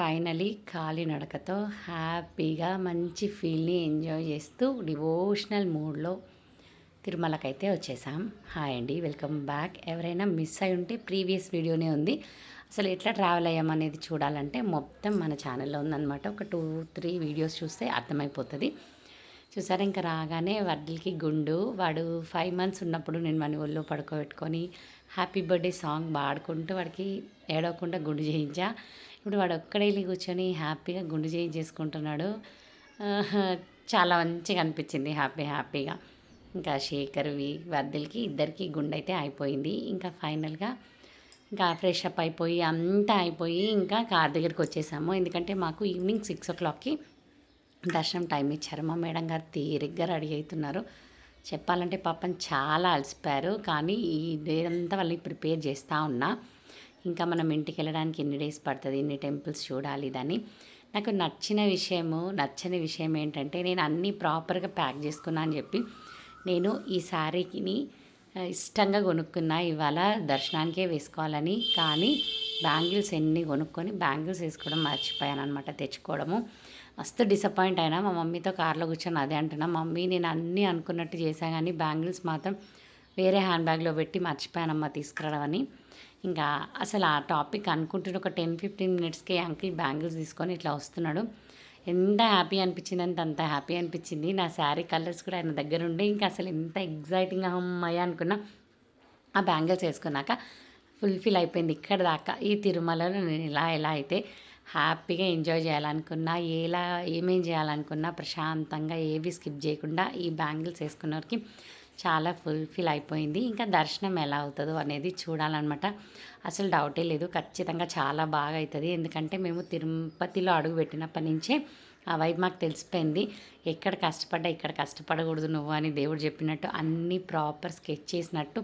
Finally కాలినడకతో హ్యాపీగా మంచి ఫీల్ని enjoy చేస్తూ డివోషనల్ మూడ్లో తిరుమలకైతే వచ్చేసాం. హాయ్ అండి వెల్కమ్ బ్యాక్. ఎవరైనా మిస్ అయి ఉంటే ప్రీవియస్ వీడియోనే ఉంది. అసలు ఎట్లా ట్రావెల్ అయ్యామనేది చూడాలంటే మొత్తం మన ఛానల్లో ఉందన్నమాట. ఒక టూ త్రీ వీడియోస్ చూస్తే అర్థమైపోతుంది. చూసారా ఇంకా రాగానే వడ్లకి గుండు వాడు ఫైవ్ మంత్స్ ఉన్నప్పుడు నేను మన ఒళ్ళో పడుకోబెట్టుకొని హ్యాపీ బర్త్డే సాంగ్ పాడుకుంటూ వాడికి ఏడవకుండా గుండు చేయించా. ఇప్పుడు వాడు ఒక్కడే వెళ్ళి కూర్చొని హ్యాపీగా గుండు చేయించేసుకుంటున్నాడు చేసుకుంటున్నాడు. చాలా మంచిగా అనిపించింది. హ్యాపీ హ్యాపీగా. ఇంకా శేఖర్వి వర్ధల్కి ఇద్దరికి గుండె అయితే అయిపోయింది. ఇంకా ఫైనల్గా ఇంకా ఫ్రెష్ అప్ అయిపోయి అంతా అయిపోయి ఇంకా కార్ దగ్గరికి వచ్చేసాము. ఎందుకంటే మాకు ఈవినింగ్ సిక్స్ ఓ క్లాక్కి దర్శనం టైం ఇచ్చారు. మా మేడం గారు తీరిగ్గా రెడీ అవుతున్నారు. చెప్పాలంటే పాపం చాలా అలసిపోయారు. కానీ ఈ డే అంతా వాళ్ళని ప్రిపేర్ చేస్తూ ఉన్నా ఇంకా మనం ఇంటికి వెళ్ళడానికి ఎన్ని డేస్ పడుతుంది ఎన్ని టెంపుల్స్ చూడాలి దాన్ని నాకు నచ్చిన విషయము నచ్చని విషయం ఏంటంటే నేను అన్నీ ప్రాపర్గా ప్యాక్ చేసుకున్నా అని చెప్పి నేను ఈ శారీకిని ఇష్టంగా కొనుక్కున్నా. ఇవాళ దర్శనానికే వేసుకోవాలని కానీ బ్యాంగిల్స్ ఎన్ని కొనుక్కొని బ్యాంగిల్స్ వేసుకోవడం మర్చిపోయాను అనమాట తెచ్చుకోవడము. మస్తు డిసప్పాయింట్ అయినా మా మమ్మీతో కార్లో కూర్చొని అదే అంటున్నా మమ్మీ నేను అన్నీ అనుకున్నట్టు చేశా కానీ బ్యాంగిల్స్ మాత్రం వేరే హ్యాండ్ బ్యాగ్లో పెట్టి మర్చిపోయానమ్మా తీసుకురావడం అని ఇంకా అసలు ఆ టాపిక్ అనుకుంటున్న ఒక టెన్ ఫిఫ్టీన్ మినిట్స్కి అంకిల్ బ్యాంగిల్స్ తీసుకొని ఇట్లా వస్తున్నాడు. ఎంత హ్యాపీ అనిపించింది అంత అంత హ్యాపీ అనిపించింది. నా శారీ కలర్స్ కూడా ఆయన దగ్గర ఉండే. ఇంకా అసలు ఎంత ఎగ్జైటింగ్గా అమ్మాయి అనుకున్నా ఆ బ్యాంగిల్స్ వేసుకున్నాక ఫుల్ఫిల్ అయిపోయింది. ఇక్కడ దాకా ఈ తిరుమలలో నేను ఇలా ఎలా అయితే హ్యాపీగా ఎంజాయ్ చేయాలనుకున్నా ఎలా ఏమేం చేయాలనుకున్నా ప్రశాంతంగా ఏవి స్కిప్ చేయకుండా ఈ బ్యాంగిల్స్ వేసుకున్నవారికి చాలా ఫుల్ఫిల్ అయిపోయింది. ఇంకా దర్శనం ఎలా అవుతుందో అనేది చూడాలన్నమాట. అసలు డౌటే లేదు. ఖచ్చితంగా చాలా బాగా అవుతుంది ఎందుకంటే మేము తిరుపతిలో అడుగు పెట్టినప్పటి నుంచే ఆ వైపు మాకు తెలిసిపోయింది. ఎక్కడ కష్టపడ్డా ఇక్కడ కష్టపడకూడదు నువ్వు అని దేవుడు చెప్పినట్టు అన్ని ప్రాపర్ స్కెచ్ చేసినట్టు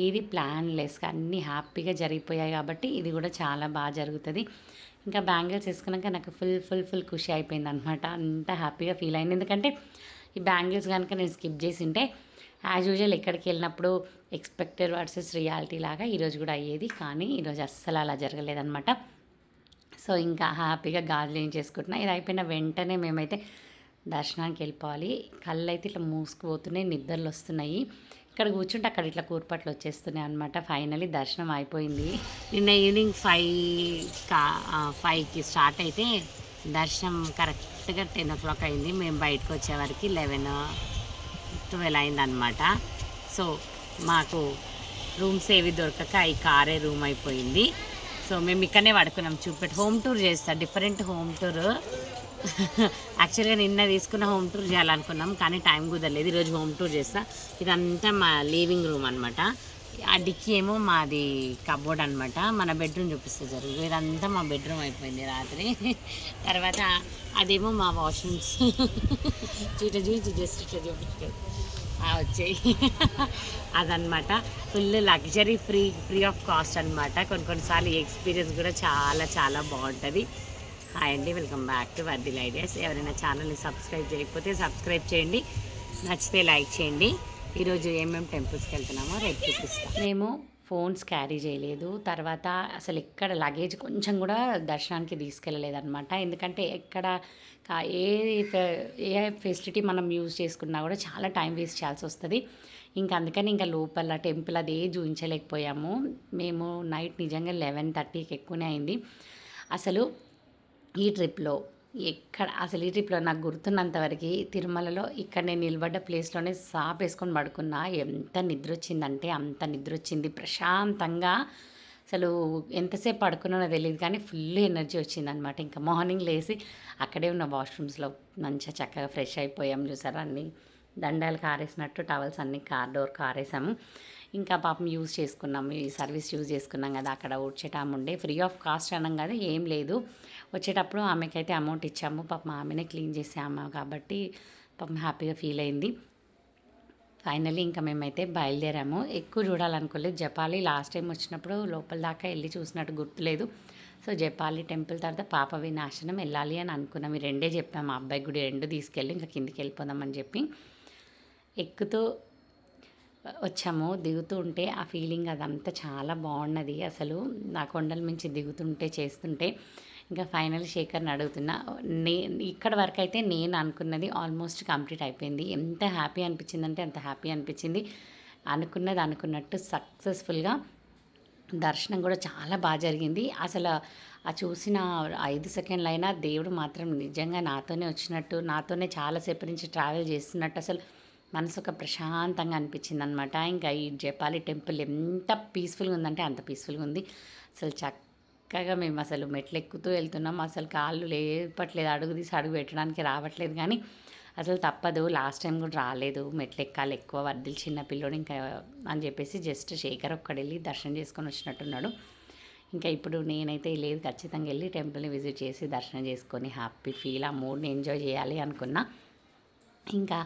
ఏది ప్లాన్ లెస్గా అన్నీ హ్యాపీగా జరిగిపోయాయి కాబట్టి ఇది కూడా చాలా బాగా జరుగుతుంది. ఇంకా బ్యాంగిల్స్ వేసుకున్నాక నాకు ఫుల్ ఫుల్ ఫుల్ ఖుషి అయిపోయింది అనమాట అంత హ్యాపీగా ఫీల్ అయింది. ఎందుకంటే ఈ బ్యాంగిల్స్ కనుక నేను స్కిప్ చేసి ఉంటే యాజ్ యూజువల్ ఎక్కడికి వెళ్ళినప్పుడు ఎక్స్పెక్టెడ్ వర్సెస్ రియాలిటీ లాగా ఈరోజు కూడా అయ్యేది. కానీ ఈరోజు అస్సలు అలా జరగలేదన్నమాట. సో ఇంకా హ్యాపీగా గాజులు ఏం చేసుకుంటున్నా. ఇది అయిపోయిన వెంటనే మేమైతే దర్శనానికి వెళ్ళిపోవాలి. కళ్ళు అయితే ఇట్లా మూసుకుపోతున్నాయి నిద్రలు వస్తున్నాయి. ఇక్కడ కూర్చుంటే అక్కడ ఇట్లా కూర్పట్లు వచ్చేస్తున్నాయి అనమాట ఫైనలీ దర్శనం అయిపోయింది. నిన్న ఈవినింగ్ ఫైవ్ కా ఫైవ్కి స్టార్ట్ అయితే దర్శనం కరెక్ట్గా టెన్ ఓ క్లాక్ అయింది. మేము బయటకు వచ్చేవరకు లెవెన్ ట్వెల్వ్ అయిందనమాట సో మాకు రూమ్స్ ఏవి దొరకక ఈ కారే రూమ్ అయిపోయింది. సో మేము ఇక్కడనే పడుకున్నాం. చూపెట్టి హోమ్ టూర్ చేస్తా డిఫరెంట్ హోమ్ టూర్. యాక్చువల్గా నిన్న తీసుకున్న హోమ్ టూర్ చేయాలనుకున్నాం కానీ టైం కుదరలేదు. ఈరోజు హోమ్ టూర్ చేస్తా. ఇదంతా మా లివింగ్ రూమ్ అనమాట ఆ డిక్కి ఏమో మాది కబోర్డ్ అనమాట మన బెడ్రూమ్ చూపిస్తే జరుగు. ఇదంతా మా బెడ్రూమ్ అయిపోయింది రాత్రి. తర్వాత అదేమో మా వాష్రూమ్స్. చీట చూసి జస్ట్ ఇట్లా చూపించలేదు వచ్చాయి. అదనమాట full luxury free free of cost అనమాట కొన్ని కొన్నిసార్లు ఎక్స్పీరియన్స్ కూడా చాలా చాలా బాగుంటుంది. హాయ్ అండి వెల్కమ్ బ్యాక్ టు వర్దిల్ ఐడియాస్ ఎవరైనా ఛానల్ని సబ్స్క్రైబ్ చేయకపోతే సబ్స్క్రైబ్ చేయండి. నచ్చితే లైక్ చేయండి. ఈరోజు ఏమేమి టెంపుల్స్కి వెళ్తున్నామో రేపు చూపిస్తాం. మేము ఫోన్స్ క్యారీ చేయలేదు. తర్వాత అసలు ఎక్కడ లగేజ్ కొంచెం కూడా దర్శనానికి తీసుకెళ్ళలేదన్నమాట. ఎందుకంటే ఎక్కడ ఏ ఏ ఫెసిలిటీ మనం యూజ్ చేసుకున్నా కూడా చాలా టైం వేస్ట్ చేయాల్సి వస్తుంది. ఇంకా అందుకని ఇంకా లోపల టెంపుల్ అది ఏ చూపించలేకపోయాము మేము నైట్ నిజంగా లెవెన్ థర్టీకి ఎక్కువనే అయింది. అసలు ఈ ట్రిప్లో ఎక్కడ అసలు ఈ ట్రిప్లో నాకు గుర్తున్నంతవరకు తిరుమలలో ఇక్కడ నేను నిలబడ్డ ప్లేస్లోనే సాప్ వేసుకొని పడుకున్నా. ఎంత నిద్ర వచ్చిందంటే అంత నిద్ర వచ్చింది ప్రశాంతంగా అసలు ఎంతసేపు పడుకున్నానో తెలియదు కానీ ఫుల్ ఎనర్జీ వచ్చిందనమాట. ఇంకా మార్నింగ్ లేచి అక్కడే ఉన్న వాష్రూమ్స్లో మంచిగా చక్కగా ఫ్రెష్ అయిపోయాం చూసారా అన్నీ. దండాలు కారేసినట్టు టవల్స్ అన్నీ కార్ డోర్ కారేసాము. ఇంకా పాపం యూజ్ చేసుకున్నాము ఈ సర్వీస్ యూజ్ చేసుకున్నాం కదా అక్కడ వచ్చేటాము ఉండే. ఫ్రీ ఆఫ్ కాస్ట్ అనం కదా ఏం లేదు. వచ్చేటప్పుడు ఆమెకైతే అమౌంట్ ఇచ్చాము. పాపం ఆమెనే క్లీన్ చేసాము కాబట్టి పాపం హ్యాపీగా ఫీల్ అయింది. ఫైనలీ ఇంకా మేమైతే బయలుదేరాము. ఎక్కువ చూడాలనుకోలేదు. జపాలి లాస్ట్ టైం వచ్చినప్పుడు లోపల దాకా వెళ్ళి చూసినట్టు గుర్తులేదు. సో జపాలి టెంపుల్ తర్వాత పాప వినాశనం వెళ్ళాలి అని అనుకున్నాం. ఈ రెండే చెప్పాము. మా అబ్బాయి గుడి రెండు తీసుకెళ్ళి ఇంకా కిందికి వెళ్ళిపోదామని చెప్పి. ఎక్కుతూ వచ్చాము. దిగుతూ ఉంటే ఆ ఫీలింగ్ అదంతా చాలా బాగున్నది. అసలు నా కొండల నుంచి దిగుతుంటే చేస్తుంటే ఇంకా ఫైనల్ శేఖర్ని అడుగుతున్నా. నే ఇక్కడ వరకు అయితే నేను అనుకున్నది ఆల్మోస్ట్ కంప్లీట్ అయిపోయింది. ఎంత హ్యాపీ అనిపించిందంటే అంత హ్యాపీ అనిపించింది. అనుకున్నది అనుకున్నట్టు సక్సెస్ఫుల్గా దర్శనం కూడా చాలా బాగా జరిగింది. అసలు ఆ చూసిన ఐదు సెకండ్లు అయినా దేవుడు మాత్రం నిజంగా నాతోనే వచ్చినట్టు నాతోనే చాలాసేపు నుంచి ట్రావెల్ చేస్తున్నట్టు అసలు మనసు ఒక ప్రశాంతంగా అనిపించింది అనమాట ఇంకా ఈ జపాలి టెంపుల్ ఎంత పీస్ఫుల్గా ఉందంటే అంత పీస్ఫుల్గా ఉంది. అసలు చక్కగా మేము అసలు మెట్లు ఎక్కుతూ వెళ్తున్నాం. అసలు కాళ్ళు లేపట్లేదు అడుగు తీసి అడుగు పెట్టడానికి రావట్లేదు కానీ అసలు తప్పదు. లాస్ట్ టైం కూడా రాలేదు. మెట్లు ఎక్కాలి ఎక్కువ వర్దిలు చిన్న పిల్లోడు ఇంకా అని చెప్పేసి జస్ట్ శేఖర్ ఒక్కడు వెళ్ళి దర్శనం చేసుకొని వచ్చినట్టున్నాడు. ఇంకా ఇప్పుడు నేనైతే లేదు ఖచ్చితంగా వెళ్ళి టెంపుల్ని విజిట్ చేసి దర్శనం చేసుకొని హ్యాపీ ఫీల్ ఆ మూడ్ని ఎంజాయ్ చేయాలి అనుకున్నా. ఇంకా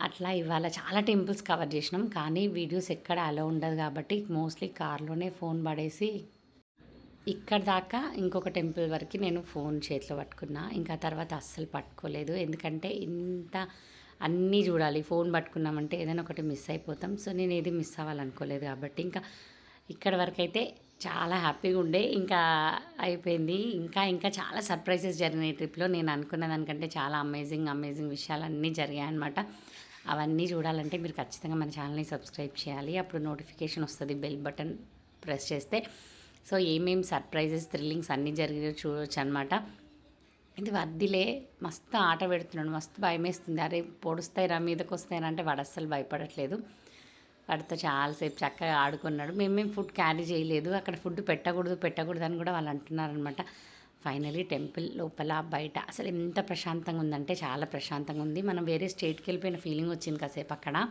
అట్లా ఇవాళ చాలా టెంపుల్స్ కవర్ చేసినాం కానీ వీడియోస్ ఎక్కడ అలో ఉండదు కాబట్టి మోస్ట్లీ కార్లోనే ఫోన్ పడేసి ఇక్కడ దాకా ఇంకొక టెంపుల్ వరకు నేను ఫోన్ చేతిలో పట్టుకున్నా. ఇంకా తర్వాత అస్సలు పట్టుకోలేదు. ఎందుకంటే ఇంత అన్నీ చూడాలి. ఫోన్ పట్టుకున్నామంటే ఏదైనా ఒకటి మిస్ అయిపోతాం. సో నేను ఏది మిస్ అవ్వాలనుకోలేదు కాబట్టి ఇంకా ఇక్కడ వరకు అయితే చాలా హ్యాపీగా ఉండే. ఇంకా అయిపోయింది. ఇంకా ఇంకా చాలా సర్ప్రైజెస్ జరిగినాయి ట్రిప్లో నేను అనుకున్న దానికంటే చాలా అమేజింగ్ అమేజింగ్ విషయాలు అన్నీ జరిగాయి అనమాట అవన్నీ చూడాలంటే మీరు ఖచ్చితంగా మన ఛానల్ని సబ్స్క్రైబ్ చేయాలి. అప్పుడు నోటిఫికేషన్ వస్తుంది బెల్ బటన్ ప్రెస్ చేస్తే. సో ఏమేమి సర్ప్రైజెస్ థ్రిల్లింగ్స్ అన్నీ జరిగి చూడవచ్చు అనమాట ఇది వద్దిలే మస్తు ఆట పెడుతున్నాడు మస్తు భయం వేస్తుంది అరే పొడుస్తాయిరా మీదకి వస్తాయిరా అంటే వాడు అస్సలు భయపడట్లేదు. వాడితో చాలాసేపు చక్కగా ఆడుకున్నాడు. మేమేం ఫుడ్ క్యారీ చేయలేదు. అక్కడ ఫుడ్ పెట్టకూడదు పెట్టకూడదు అని కూడా వాళ్ళు అంటున్నారనమాట. ఫైనలీ టెంపుల్ లోపల బయట అసలు ఎంత ప్రశాంతంగా ఉందంటే చాలా ప్రశాంతంగా ఉంది. మనం వేరే స్టేట్కి వెళ్ళిపోయిన ఫీలింగ్ వచ్చింది కాసేపు అక్కడ.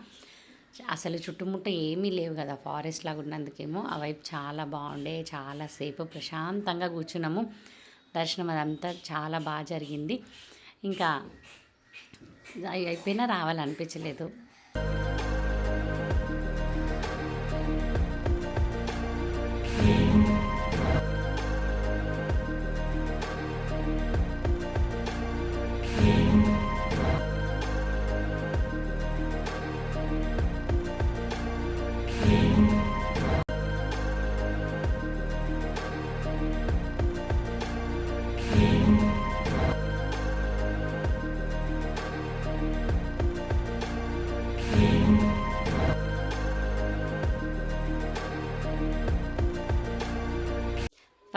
అసలు చుట్టుముట్ట ఏమీ లేవు కదా ఫారెస్ట్ లాగా ఉన్నందుకేమో. ఆ వైపు చాలా బాగుండే చాలాసేపు ప్రశాంతంగా కూర్చున్నాము. దర్శనం అదంతా చాలా బాగా జరిగింది. ఇంకా అయిపోయినా రావాలనిపించలేదు.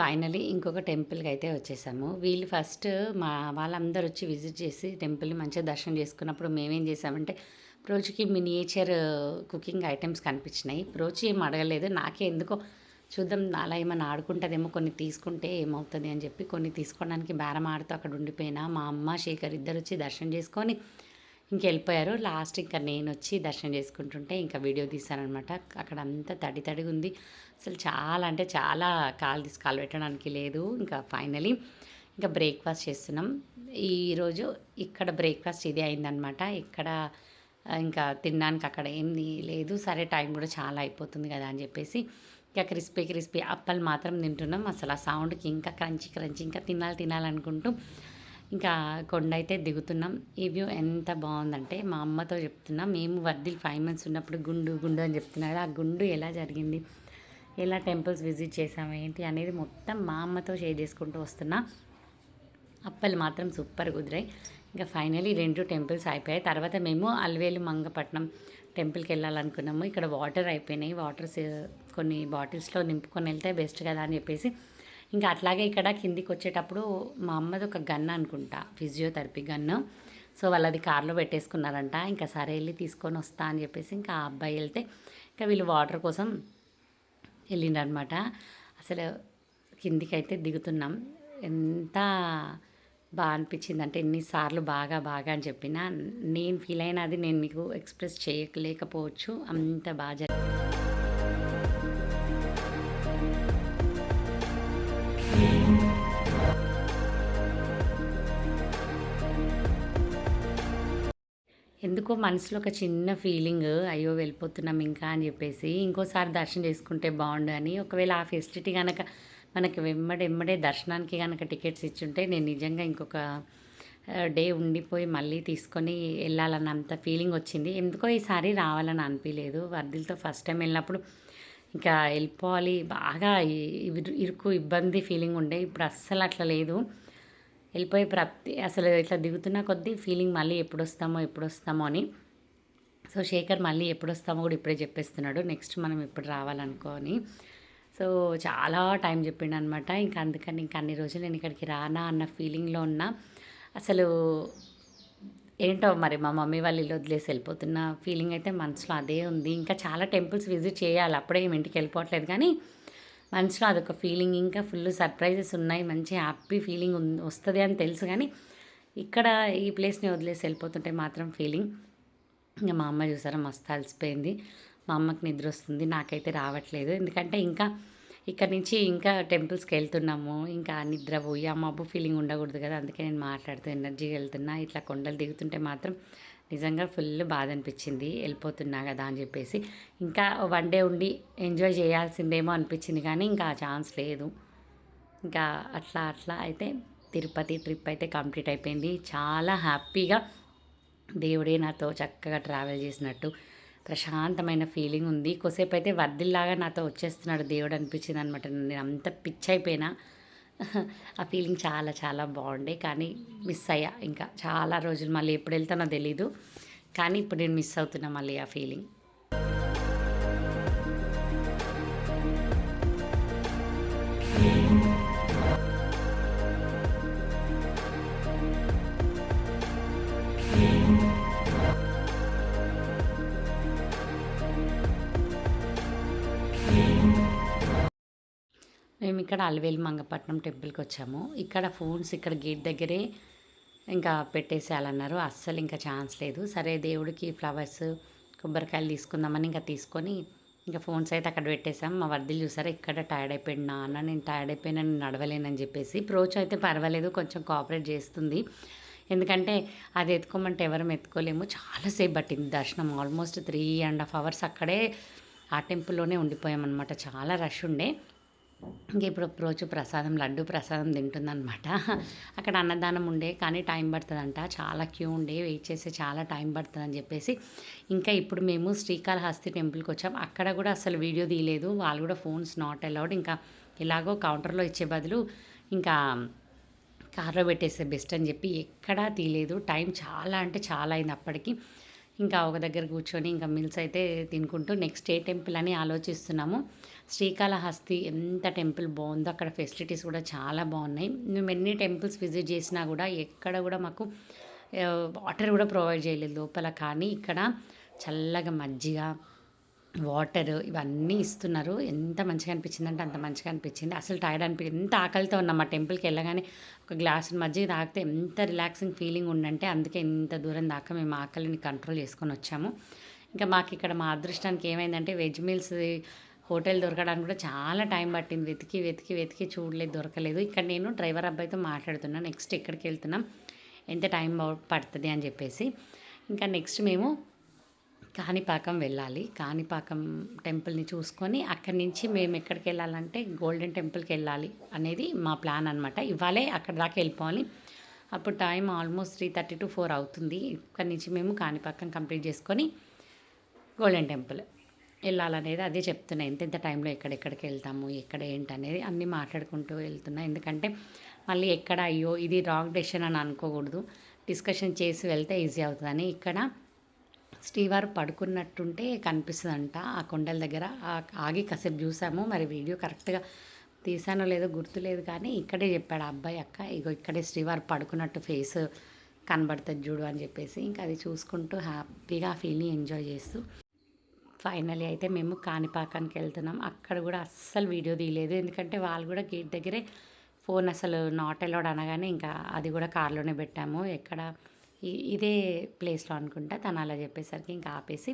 ఫైనలీ ఇంకొక టెంపుల్కి అయితే వచ్చేసాము. వీళ్ళు ఫస్ట్ మా వాళ్ళందరూ వచ్చి విజిట్ చేసి టెంపుల్ని మంచిగా దర్శనం చేసుకున్నప్పుడు మేమేం చేసామంటే ప్రోజుకి మినియేచర్ కుకింగ్ ఐటమ్స్ కనిపించినాయి. ప్రోచి ఏం అడగలేదు. నాకే ఎందుకో చూద్దాం అలా ఏమైనా ఆడుకుంటుందేమో కొన్ని తీసుకుంటే ఏమవుతుంది అని చెప్పి కొన్ని తీసుకోవడానికి బేరం ఆడుతూ అక్కడ ఉండిపోయినా. మా అమ్మ శేఖర్ ఇద్దరు వచ్చి దర్శనం చేసుకొని ఇంకెళ్ళిపోయారు. లాస్ట్ ఇంకా నేను వచ్చి దర్శనం చేసుకుంటుంటే ఇంకా వీడియో తీశానమాట అక్కడ అంతా తడి తడిగా ఉంది అసలు చాలా అంటే చాలా కాలు తీసి కాలు పెట్టడానికి లేదు. ఇంకా ఫైనలీ ఇంకా బ్రేక్ఫాస్ట్ చేస్తున్నాం. ఈరోజు ఇక్కడ బ్రేక్ఫాస్ట్ ఇది అయిందనమాట ఇక్కడ ఇంకా తినడానికి అక్కడ ఏమి లేదు. సరే టైం కూడా చాలా అయిపోతుంది కదా అని చెప్పేసి ఇంకా క్రిస్పీ క్రిస్పీ అప్పలు మాత్రం తింటున్నాం. అసలు ఆ సౌండ్కి ఇంకా క్రంచి క్రంచి ఇంకా తినాలి తినాలనుకుంటూ ఇంకా కొండ అయితే దిగుతున్నాం. ఈ వ్యూ ఎంత బాగుందంటే మా అమ్మతో చెప్తున్నా మేము వర్దిల్ ఫైవ్ మంత్స్ ఉన్నప్పుడు గుండు గుండు అని చెప్తున్నారు ఆ గుండు ఎలా జరిగింది? ఎలా టెంపుల్స్ విజిట్ చేసాము ఏంటి అనేది మొత్తం మా అమ్మతో షేర్ చేసుకుంటూ వస్తున్నా. అప్పలు మాత్రం సూపర్ కుదిరాయి. ఇంకా ఫైనలీ రెండు టెంపుల్స్ అయిపోయాయి. తర్వాత మేము అల్వేలు మంగపట్నం టెంపుల్కి వెళ్ళాలనుకున్నాము. ఇక్కడ వాటర్ అయిపోయినాయి. వాటర్స్ కొన్ని బాటిల్స్లో నింపుకొని వెళ్తే బెస్ట్ కదా అని చెప్పేసి ఇంకా అట్లాగే ఇక్కడ కిందికి వచ్చేటప్పుడు మా అమ్మది ఒక గన్ అనుకుంటా ఫిజియోథెరపీ గన్ను సో వాళ్ళది కార్లో పెట్టేసుకున్నారంట. ఇంకా సరే వెళ్ళి తీసుకొని వస్తా అని చెప్పేసి ఇంకా ఆ అబ్బాయి వెళ్తే ఇంకా వీళ్ళు వాటర్ కోసం వెళ్ళిండనమాట అసలు కిందికి అయితే దిగుతున్నాం. ఎంత బాగా అనిపించింది అంటే ఎన్నిసార్లు బాగా బాగా అని చెప్పిన నేను ఫీల్ అయినది నేను మీకు ఎక్స్ప్రెస్ చేయలేకపోవచ్చు. అంత బాగా ఎందుకో మనసులో ఒక చిన్న ఫీలింగ్ అయ్యో వెళ్ళిపోతున్నాం ఇంకా అని చెప్పేసి ఇంకోసారి దర్శనం చేసుకుంటే బాగుండు అని. ఒకవేళ ఆ ఫెసిలిటీ కనుక మనకి వెమ్మడెమ్మడే దర్శనానికి కనుక టికెట్స్ ఇచ్చుంటే నేను నిజంగా ఇంకొక డే ఉండిపోయి మళ్ళీ తీసుకొని వెళ్ళాలన్నంత ఫీలింగ్ వచ్చింది. ఎందుకో ఈసారి రావాలని అనిపించలేదు వర్దిలతో ఫస్ట్ టైం వెళ్ళినప్పుడు ఇంకా వెళ్ళిపోవాలి. బాగా ఇరుకు ఇబ్బంది ఫీలింగ్ ఉండే. ఇప్పుడు అస్సలు అట్లా లేదు. వెళ్ళిపోయి ప్రతి అసలు ఇట్లా దిగుతున్న కొద్దీ ఫీలింగ్ మళ్ళీ ఎప్పుడు వస్తామో ఎప్పుడు వస్తామో అని. సో శేఖర్ మళ్ళీ ఎప్పుడు వస్తామో కూడా ఇప్పుడే చెప్పేస్తున్నాడు. నెక్స్ట్ మనం ఎప్పుడు రావాలనుకోని. సో చాలా టైం చెప్పిండు అనమాట ఇంకా అందుకని ఇంకా అన్ని రోజులు నేను ఇక్కడికి రానా అన్న ఫీలింగ్లో ఉన్నా. అసలు ఏంటో మరి మా మమ్మీ వాళ్ళు ఇల్లు వదిలేసి వెళ్ళిపోతున్న ఫీలింగ్ అయితే మనసులో అదే ఉంది. ఇంకా చాలా టెంపుల్స్ విజిట్ చేయాలి. అప్పుడే ఏమి ఇంటికి వెళ్ళిపోవట్లేదు కానీ మనసులో అదొక ఫీలింగ్. ఇంకా ఫుల్ సర్ప్రైజెస్ ఉన్నాయి. మంచి హ్యాపీ ఫీలింగ్ వస్తుంది అని తెలుసు కానీ ఇక్కడ ఈ ప్లేస్ని వదిలేసి వెళ్ళిపోతుంటే మాత్రం ఫీలింగ్. ఇంకా మా అమ్మ చూసారా మస్తు అలసిపోయింది. మా అమ్మకి నిద్ర వస్తుంది. నాకైతే రావట్లేదు. ఎందుకంటే ఇంకా ఇక్కడ నుంచి ఇంకా టెంపుల్స్కి వెళ్తున్నాము. ఇంకా నిద్ర పోయి అమ్మబ్బు ఫీలింగ్ ఉండకూడదు కదా. అందుకే నేను మాట్లాడుతూ ఎనర్జీగా వెళ్తున్నా. ఇట్లా కొండలు దిగుతుంటే మాత్రం నిజంగా ఫుల్ బాధ అనిపించింది వెళ్ళిపోతున్నా కదా అని చెప్పేసి. ఇంకా వన్ డే ఉండి ఎంజాయ్ చేయాల్సిందేమో అనిపించింది కానీ ఇంకా ఆ ఛాన్స్ లేదు. ఇంకా అట్లా అట్లా అయితే తిరుపతి ట్రిప్ అయితే కంప్లీట్ అయిపోయింది. చాలా హ్యాపీగా దేవుడే నాతో చక్కగా ట్రావెల్ చేసినట్టు ప్రశాంతమైన ఫీలింగ్ ఉంది. కొసేపు అయితే వర్దిల్లాగా నాతో వచ్చేస్తున్నాడు దేవుడు అనిపించింది అనమాట నేను అంత పిచ్ అయిపోయినా. ఆ ఫీలింగ్ చాలా చాలా బాగుండే. కానీ మిస్ అయ్యా. ఇంకా చాలా రోజులు మళ్ళీ ఎప్పుడు వెళ్తానో తెలీదు. కానీ ఇప్పుడు నేను మిస్ అవుతున్నా మళ్ళీ ఆ ఫీలింగ్. మేము ఇక్కడ అలవేలి మంగపట్నం టెంపుల్కి వచ్చాము. ఇక్కడ ఫోన్స్ ఇక్కడ గేట్ దగ్గరే ఇంకా పెట్టేసేయాలన్నారు. అస్సలు ఇంకా ఛాన్స్ లేదు. సరే దేవుడికి ఫ్లవర్స్ కొబ్బరికాయలు తీసుకుందామని ఇంకా తీసుకొని ఇంకా ఫోన్స్ అయితే అక్కడ పెట్టేసాం మా వర్దిలు చూసారా ఇక్కడ టైర్డ్ అయిపోయింది నాన్న నేను టైర్డ్ అయిపోయినా నేను నడవలేనని చెప్పేసి ప్రోచ్ అయితే పర్వాలేదు కొంచెం కోఆపరేట్ చేస్తుంది. ఎందుకంటే అది ఎత్తుకోమంటే ఎవరం ఎత్తుకోలేము. చాలాసేపు పట్టింది దర్శనం. Almost three and half hours అక్కడే ఆ టెంపుల్లోనే ఉండిపోయామన్నమాట. చాలా రష్ ఉండే. ఇంక ఇప్పుడు రోజు ప్రసాదం లడ్డు ప్రసాదం తింటుందన్నమాట. అక్కడ అన్నదానం ఉండే కానీ టైం పడుతుందంట. చాలా క్యూ ఉండే వెయిట్ చేసి చాలా టైం పడుతుందని చెప్పేసి ఇంకా ఇప్పుడు మేము శ్రీకాళహస్తి టెంపుల్కి వచ్చాం. అక్కడ కూడా అసలు వీడియో తీయలేదు. వాళ్ళు కూడా ఫోన్స్ నాట్ అలౌడ్. ఇంకా ఎలాగో కౌంటర్లో ఇచ్చే బదులు ఇంకా కార్లో పెట్టేస్తే బెస్ట్ అని చెప్పి ఎక్కడా తీయలేదు. టైం చాలా అంటే చాలా అయింది అప్పటికి. ఇంకా ఒక దగ్గర కూర్చొని ఇంకా మిల్స్ అయితే తినుకుంటూ నెక్స్ట్ ఏ టెంపుల్ అని ఆలోచిస్తున్నాము. శ్రీకాళహస్తి ఎంత టెంపుల్ బాగుందో అక్కడ ఫెసిలిటీస్ కూడా చాలా బాగున్నాయి. మేము ఎన్ని టెంపుల్స్ విజిట్ చేసినా కూడా ఎక్కడ కూడా మాకు వాటర్ కూడా ప్రొవైడ్ చేయలేదు లోపల. కానీ ఇక్కడ చల్లగా మజ్జిగ వాటర్ ఇవన్నీ ఇస్తున్నారు. ఎంత మంచిగా అనిపించింది అంటే అంత మంచిగా అనిపించింది. అసలు టైర్డ్ అనిపి ఎంత ఆకలితో ఉన్నాం. మా టెంపుల్కి వెళ్ళగానే ఒక గ్లాస్ మజ్జిగ తాగితే ఎంత రిలాక్సింగ్ ఫీలింగ్ ఉండంటే అందుకే ఇంత దూరం దాకా మేము ఆకలిని కంట్రోల్ చేసుకొని వచ్చాము. ఇంకా మాకు ఇక్కడ మా అదృష్టానికి ఏమైందంటే వెజ్ మీల్స్ హోటల్ దొరకడానికి కూడా చాలా టైం పట్టింది. వెతికి వెతికి వెతికి చూడలేదు దొరకలేదు. ఇక్కడ నేను డ్రైవర్ అబ్బాయితో మాట్లాడుతున్నాను నెక్స్ట్ ఎక్కడికి వెళ్తున్నాం? ఎంత టైం పడుతుంది అని చెప్పేసి. ఇంకా నెక్స్ట్ మేము కాణిపాకం వెళ్ళాలి. కాణిపాకం టెంపుల్ని చూసుకొని అక్కడి నుంచి మేము ఎక్కడికి వెళ్ళాలంటే గోల్డెన్ టెంపుల్కి వెళ్ళాలి అనేది మా ప్లాన్ అనమాట ఇవాళే అక్కడ దాకా వెళ్ళిపోవాలి. అప్పుడు time almost three thirty to four అవుతుంది. ఇక్కడి నుంచి మేము కాణిపాకం కంప్లీట్ చేసుకొని గోల్డెన్ టెంపుల్ వెళ్ళాలనేది అదే చెప్తున్నా. ఎంతెంత టైంలో ఎక్కడెక్కడికి వెళ్తాము ఎక్కడ ఏంటి అనేది అన్నీ మాట్లాడుకుంటూ వెళ్తున్నా. ఎందుకంటే మళ్ళీ ఎక్కడ అయ్యో ఇది రాంగ్ డెసిషన్ అని అనుకోకూడదు. డిస్కషన్ చేసి వెళ్తే ఈజీ అవుతుందని ఇక్కడ శ్రీవారు పడుకున్నట్టుంటే కనిపిస్తుందంట. ఆ కొండల దగ్గర ఆగి కాసేపు చూసాము. మరి వీడియో కరెక్ట్గా తీసానో లేదో గుర్తులేదు కానీ ఇక్కడే చెప్పాడు ఆ అబ్బాయి అక్క ఇగో ఇక్కడే శ్రీవారు పడుకున్నట్టు ఫేస్ కనబడుతుంది చూడు అని చెప్పేసి ఇంకా అది చూసుకుంటూ హ్యాపీగా ఆ ఫీల్ని ఎంజాయ్ చేస్తూ ఫైనలీ అయితే మేము కాణిపాకానికి వెళ్తున్నాం. అక్కడ కూడా అస్సలు వీడియో తీయలేదు. ఎందుకంటే వాళ్ళు కూడా గేట్ దగ్గరే ఫోన్ అసలు నాట్ అలౌడ్ అనగానే ఇంకా అది కూడా కార్లోనే పెట్టాము. ఎక్కడ ఇదే ప్లేస్లో అనుకుంటా. తను అలా చెప్పేసరికి ఇంకా ఆపేసి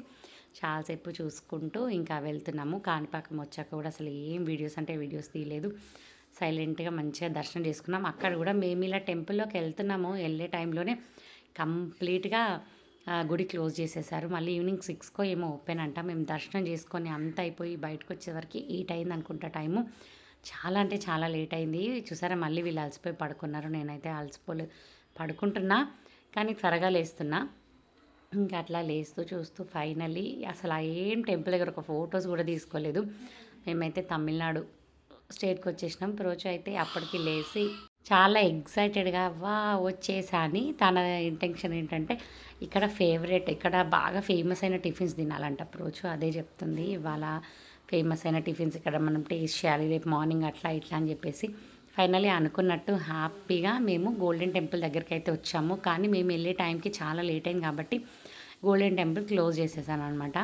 చాలాసేపు చూసుకుంటూ ఇంకా వెళ్తున్నాము. కాణిపాకం వచ్చాక కూడా అసలు ఏం వీడియోస్ అంటే వీడియోస్ తీయలేదు. సైలెంట్గా మంచిగా దర్శనం చేసుకున్నాం. అక్కడ కూడా మేము ఇలా టెంపుల్లోకి వెళ్తున్నాము. వెళ్ళే టైంలోనే కంప్లీట్గా గుడి క్లోజ్ చేసేసారు. మళ్ళీ ఈవినింగ్ సిక్స్కో ఏమో ఓపెన్ అంట. మేము దర్శనం చేసుకొని అంత అయిపోయి బయటకు వచ్చేవరకు ఎయిట్ అయింది అనుకుంటా టైము. చాలా అంటే చాలా లేట్ అయింది. చూసారా మళ్ళీ వీళ్ళు అలసిపోయి పడుకున్నారు. నేనైతే అలసిపోలే పడుకుంటున్నా. కానీ త్వరగా లేస్తున్నా. ఇంకా అట్లా లేస్తూ చూస్తూ ఫైనల్లీ అసలు ఏం టెంపుల్ దగ్గర ఒక ఫొటోస్ కూడా తీసుకోలేదు. మేమైతే తమిళనాడు స్టేట్కి వచ్చేసినాం. ప్రోచ్ అయితే అప్పటికి లేచి చాలా ఎగ్జైటెడ్గా వా వచ్చేసా అని తన ఇంటెన్షన్ ఏంటంటే ఇక్కడ ఫేవరెట్ ఇక్కడ బాగా ఫేమస్ అయిన టిఫిన్స్ తినాలంట. ప్రోచు అదే చెప్తుంది. ఇవాళ ఫేమస్ అయిన టిఫిన్స్ ఇక్కడ మనం టేస్ట్ చేయాలి రేపు మార్నింగ్ అట్లా ఇట్లా అని చెప్పేసి ఫైనలీ అనుకున్నట్టు హ్యాపీగా మేము గోల్డెన్ టెంపుల్ దగ్గరికి అయితే వచ్చాము. కానీ మేము వెళ్ళే టైంకి చాలా లేట్ అయింది కాబట్టి గోల్డెన్ టెంపుల్ క్లోజ్ చేసేసాను అనమాట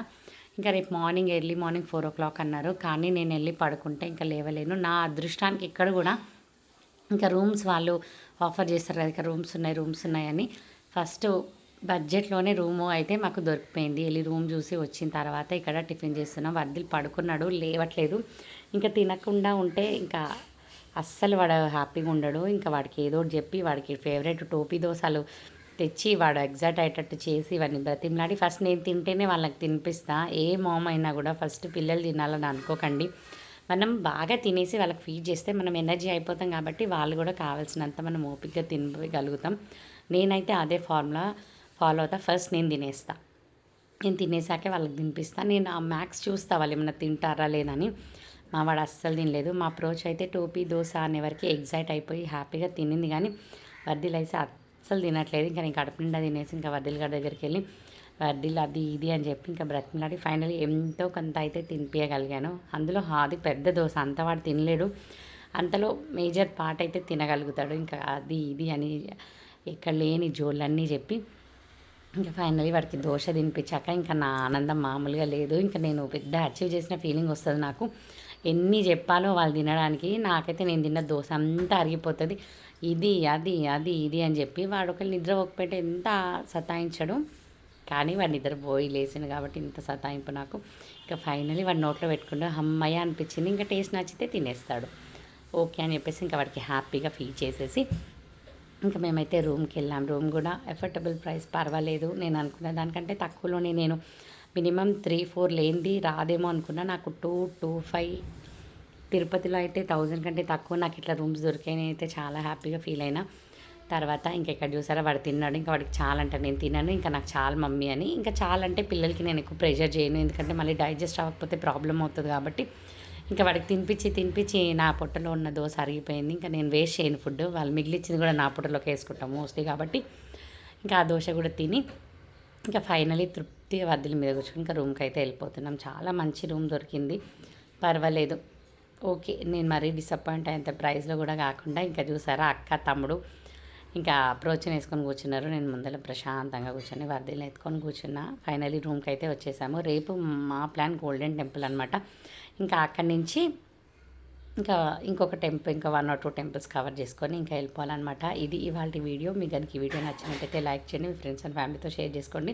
ఇంకా రేపు morning early morning four o'clock అన్నారు. కానీ నేను వెళ్ళి పడుకుంటే ఇంకా లేవలేను. నా అదృష్టానికి ఇక్కడ కూడా ఇంకా రూమ్స్ వాళ్ళు ఆఫర్ చేస్తారు కదా ఇక్కడ రూమ్స్ ఉన్నాయి రూమ్స్ ఉన్నాయని. ఫస్ట్ బడ్జెట్లోనే రూము అయితే మాకు దొరికిపోయింది. వెళ్ళి రూమ్ చూసి వచ్చిన తర్వాత ఇక్కడ టిఫిన్ చేస్తున్నాం. వర్దిలు పడుకున్నాడు లేవట్లేదు. ఇంకా తినకుండా ఉంటే ఇంకా అస్సలు వాడు హ్యాపీగా ఉండడు. ఇంకా వాడికి ఏదో ఒకటి చెప్పి వాడికి ఫేవరెట్ టోపీ దోశలు తెచ్చి వాడు ఎగ్జాక్ట్ అయ్యేటట్టు చేసి వాడిని బ్రతిమలాడి ఫస్ట్ నేను తింటేనే వాళ్ళకి తినిపిస్తా. ఏ మామ్ అయినా కూడా ఫస్ట్ పిల్లలు తినాలని అనుకోకండి. మనం బాగా తినేసి వాళ్ళకి ఫీడ్ చేస్తే మనం ఎనర్జీ అయిపోతాం కాబట్టి వాళ్ళు కూడా కావాల్సినంత మనం ఓపికగా తినగలుగుతాం. నేనైతే అదే ఫార్ములా ఫాలో అవుతా. ఫస్ట్ నేను తినేస్తా. నేను తినేసాకే వాళ్ళకి తినిపిస్తాను నేను ఆ మ్యాక్స్ చూస్తా వాళ్ళు ఏమైనా తింటారా లేదని మా వాడు అస్సలు తినలేదు. మా అప్రోచ్ అయితే టోపీ దోశ అనేవరకు ఎగ్జైట్ అయిపోయి హ్యాపీగా తినింది కానీ వర్దిలు అయితే అస్సలు తినట్లేదు. ఇంకా నేను కడుపు నిండా తినేసి ఇంకా వర్దిల్ గారి దగ్గరికి వెళ్ళి వర్దిల్ అది ఇది అని చెప్పి ఇంకా బ్రతిమలాడి ఫైనల్లీ ఎంతో కొంత అయితే తినిపించగలిగాను అందులో అది పెద్ద దోశ అంత వాడు తినలేడు. అంతలో మేజర్ పార్ట్ అయితే తినగలుగుతాడు. ఇంకా అది ఇది అని ఇక్కడ లేని జోళ్ళన్నీ చెప్పి ఇంకా ఫైనలీ వాడికి దోశ తినిపించాక ఇంకా నా ఆనందం మామూలుగా లేదు. ఇంకా నేను పెద్ద అచీవ్ చేసిన ఫీలింగ్ వస్తుంది నాకు. ఎన్ని చెప్పాలో వాళ్ళు తినడానికి. నాకైతే నేను తిన్న దోశ అంతా అరిగిపోతుంది. ఇది అది అది ఇది అని చెప్పి వాడు ఒకళ్ళు నిద్ర ఒక్కపెట్టి ఎంత సతాయించడం. కానీ వాడు నిద్ర పోయి లేచింది కాబట్టి ఇంత సతాయింపు నాకు. ఇంకా ఫైనలీ వాడు నోట్లో పెట్టుకుంటే అమ్మయ్య అనిపించింది. ఇంకా టేస్ట్ నచ్చితే తినేస్తాడు. ఓకే అని చెప్పేసి ఇంకా వాడికి హ్యాపీగా ఫీల్ చేసేసి ఇంకా మేమైతే రూమ్కి వెళ్ళాం. రూమ్ కూడా ఎఫర్టబుల్ ప్రైస్ పర్వాలేదు. నేను అనుకున్న దానికంటే తక్కువలోనే నేను మినిమం త్రీ ఫోర్ లేనిది రాదేమో అనుకున్నా. నాకు టూ టూ ఫైవ్ తిరుపతిలో అయితే థౌజండ్ కంటే తక్కువ. నాకు ఇట్లా రూమ్స్ దొరికాయని అయితే చాలా హ్యాపీగా ఫీల్ అయినా. తర్వాత ఇంకెక్కడ చూసారా వాడు తిన్నాడు. ఇంకా వాడికి చాలా అంటే నేను తిన్నాను ఇంకా నాకు చాలా మమ్మీ అని. ఇంకా చాలా అంటే పిల్లలకి నేను ఎక్కువ ప్రెషర్ చేయను. ఎందుకంటే మళ్ళీ డైజెస్ట్ అవ్వకపోతే ప్రాబ్లం అవుతుంది కాబట్టి. ఇంకా వాడికి తినిపించి తినిపించి నా పొట్టలో ఉన్న దోశ అరిగిపోయింది. ఇంకా నేను వేస్ట్ చేయను ఫుడ్. వాళ్ళు మిగిలిచ్చింది కూడా నా పొట్టలోకి వేసుకుంటాం మోస్ట్లీ కాబట్టి. ఇంకా ఆ దోశ కూడా తిని ఇంకా ఫైనలీ తృప్తిగా వద్దుల మీద కూర్చొని ఇంకా రూమ్కి అయితే వెళ్ళిపోతున్నాం. చాలా మంచి రూమ్ దొరికింది. పర్వాలేదు. ఓకే నేను మరీ డిసప్పాయింట్ అయ్యేంత ప్రైస్లో కూడా కాకుండా ఇంకా చూసారా అక్క తమ్ముడు ఇంకా అప్రోచ్ వేసుకొని కూర్చున్నారు. నేను ముందర ప్రశాంతంగా కూర్చొని వర్దీలు ఎత్తుకొని కూర్చున్నా. ఫైనలీ రూమ్కి అయితే వచ్చేసాము. రేపు మా ప్లాన్ గోల్డెన్ టెంపుల్ అనమాట ఇంకా అక్కడి నుంచి ఇంకా ఇంకొక టెంపుల్ ఇంకా one or two temples cover చేసుకొని ఇంకా వెళ్ళిపోవాలన్నమాట. ఇది ఇవాళ వీడియో. మీకు కనుక ఈ వీడియో నచ్చినట్టయితే లైక్ చేయండి. మీ ఫ్రెండ్స్ అండ్ ఫ్యామిలీతో షేర్ చేసుకోండి.